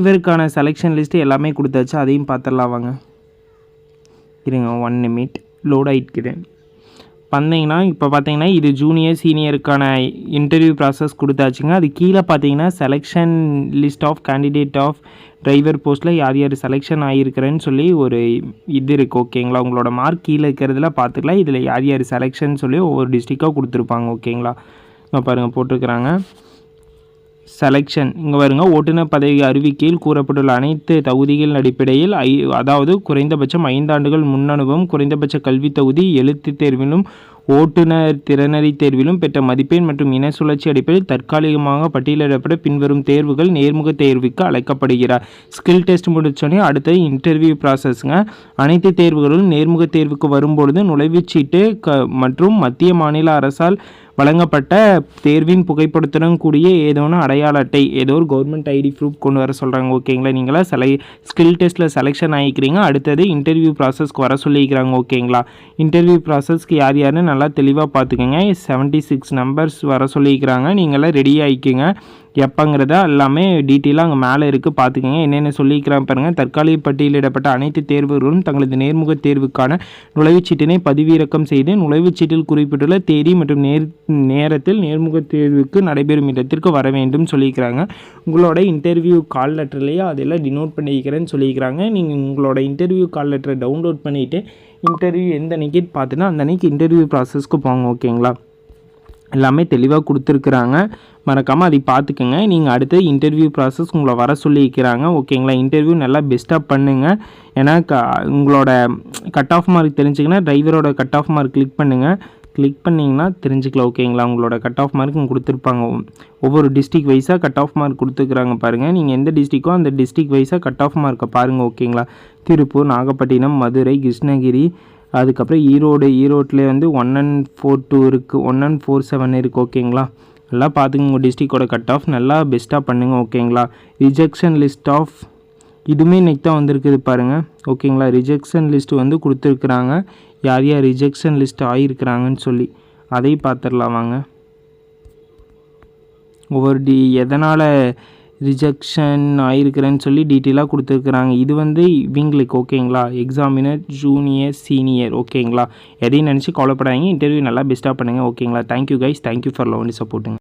இவருக்கான selection list எல்லாமே கொடுத்தாச்சு. அதையும் பார்த்துடலாம் வாங்க. இருங்க ஒன் நிமிட் லோட் ஆகிட்டுக்கிறேன் வந்தீங்கன்னா இப்போ பார்த்தீங்கன்னா இது ஜூனியர் சீனியருக்கான இன்டர்வியூ ப்ராசஸ் கொடுத்தாச்சுங்க. அது கீழே பார்த்தீங்கன்னா selection list of candidate of driver போஸ்ட்டில் யார் யார் செலெக்ஷன் ஆகியிருக்கிறேன்னு சொல்லி ஒரு இது இருக்குது ஓகேங்களா உங்களோட மார்க் கீழே இருக்கிறதுல பார்த்துக்கலாம் இதில் யார் யார் செலெக்ஷன் சொல்லி ஒவ்வொரு டிஸ்ட்ரிக்டாக கொடுத்துருப்பாங்க ஓகேங்களா இப்போ பாருங்கள் போட்டிருக்கிறாங்க. செலெக்ஷன் இங்கே வருங்க ஓட்டுநர் பதவி அறிவிக்கையில் கூறப்பட்டுள்ள அனைத்து தகுதிகளின் அடிப்படையில் ஐ அதாவது குறைந்தபட்சம் ஐந்தாண்டுகள் முன்னனுபவம் குறைந்தபட்ச கல்வி தகுதி எழுத்து தேர்விலும் ஓட்டுநர் திறனறி தேர்விலும் பெற்ற மதிப்பெண் மற்றும் இன சுழற்சி அடிப்படையில் தற்காலிகமாக பட்டியலிடப்பட்ட பின்வரும் தேர்வுகள் நேர்முக தேர்வுக்கு அழைக்கப்படுகிறார். ஸ்கில் டெஸ்ட் முடித்தோடனே அடுத்தது இன்டர்வியூ ப்ராசஸ்ங்க அனைத்து தேர்வுகளும் நேர்முக தேர்வுக்கு வரும்பொழுது நுழைவுச்சீட்டு க மற்றும் மத்திய மாநில அரசால் வழங்கப்பட்ட தேர்வின் புகைப்படத்துடன் கூடிய ஏதோனும் அடையாள அட்டை ஏதோ ஒரு கவர்மெண்ட் ஐடி ப்ரூஃப் கொண்டு வர சொல்கிறாங்க ஓகேங்களா நீங்களா? செலை ஸ்கில் டெஸ்ட்டில் செலெக்ஷன் ஆகிக்கிறீங்க. அடுத்தது இன்டர்வியூ ப்ராசஸ்க்கு வர சொல்லிக்கிறாங்க. ஓகேங்களா இன்டர்வியூ ப்ராசஸ்க்கு யார் யாருன்னு நல்லா தெளிவாக பார்த்துக்கோங்க. செவன்ட்டி சிக்ஸ் நம்பர்ஸ் வர சொல்லிக்கிறாங்க. நீங்களாம் ரெடி ஆகிக்கோங்க எப்போங்கிறத எல்லாமே டீட்டெயிலாக அங்கே மேலே இருக்குது பார்த்துக்கங்க என்னென்ன சொல்லிக்கிறான் பாருங்கள் தற்காலிக பட்டியலிடப்பட்ட அனைத்து தேர்வுகளும் தங்களது நேர்முக தேர்வுக்கான நுழைவுச்சீட்டினை பதிவிறக்கம் செய்து நுழைவுச்சீட்டில் குறிப்பிட்டுள்ள தேதி மற்றும் நேர் நேரத்தில் நேர்முக தேர்வுக்கு நடைபெறும் இடத்திற்கு வர வேண்டும் சொல்லியிருக்கிறாங்க. உங்களோட இன்டர்வியூ கால் லெட்டர்லேயே அதெல்லாம் டினோட் பண்ணிக்கிறேன்னு சொல்லியிருக்கிறாங்க. நீங்கள் உங்களோட இன்டர்வியூ கால் லெட்டரை டவுன்லோட் பண்ணிவிட்டு இன்டர்வியூ எந்த அன்றைக்கி பார்த்துன்னா அந்த அன்றைக்கி இன்டர்வியூ ப்ராசஸ்க்கு போங்க ஓகேங்களா எல்லாமே தெளிவாக கொடுத்துருக்குறாங்க. மறக்காமல் அதை பார்த்துக்கோங்க. நீங்கள் அடுத்து இன்டர்வியூ ப்ராசஸ் உங்களை வர சொல்லியிருக்கிறாங்க. ஓகேங்களா? இன்டர்வியூ நல்லா பெஸ்ட்டாக பண்ணுங்கள் ஏன்னா க உங்களோட கட் ஆஃப் மார்க் தெரிஞ்சுக்கன்னா டிரைவரோட கட் ஆஃப் மார்க் கிளிக் பண்ணுங்கள் கிளிக் பண்ணிங்கன்னா தெரிஞ்சுக்கலாம் ஓகேங்களா? உங்களோட கட் ஆஃப் மார்க் கொடுத்துருப்பாங்க. ஒவ்வொரு டிஸ்ட்ரிக் வைஸாக கட் ஆஃப் மார்க் கொடுத்துருக்குறாங்க பாருங்கள் நீங்கள் எந்த டிஸ்ட்ரிக்கோ அந்த டிஸ்ட்ரிக் வைஸாக கட் ஆஃப் மார்க்கை பாருங்கள் ஓகேங்களா? திருப்பூர் நாகப்பட்டினம் மதுரை கிருஷ்ணகிரி அதுக்கப்புறம் ஈரோடு ஈரோட்டில் வந்து ஒன் அண்ட் ஃபோர் டூ இருக்குது ஒன் அண்ட் ஃபோர் செவன் இருக்குது ஓகேங்களா நல்லா பார்த்துங்க உங்கள் டிஸ்ட்ரிக்டோட கட் ஆஃப் நல்லா பெஸ்ட்டாக பண்ணுங்கள் ஓகேங்களா ரிஜெக்ஷன் லிஸ்ட் ஆஃப் இதுவுமே இன்றைக்கி தான் வந்திருக்குது பாருங்கள் ஓகேங்களா ரிஜெக்ஷன் லிஸ்ட் வந்து கொடுத்துருக்குறாங்க. யார் யார் ரிஜெக்ஷன் லிஸ்ட் ஆகியிருக்கிறாங்கன்னு சொல்லி. அதையும் பார்த்துடலாம் வாங்க. ஒவ்வொரு டி எதனால் ரிஜெக்ஷன் ஆயிருக்கிறேன்னு சொல்லி டீட்டெயிலாக கொடுத்துருக்குறாங்க. இது வந்து இவங்களுக்கு ஓகேங்களா? எக்ஸாமினர் ஜூனியர் சீனியர் ஓகேங்களா? எதையும் நினச்சி கவலைப்படாதீங்க. இன்டர்வியூ நல்லா பெஸ்ட்டாக பண்ணுங்கள் ஓகேங்களா? Thank you guys thank you for lovely சப்போர்ட்டுங்க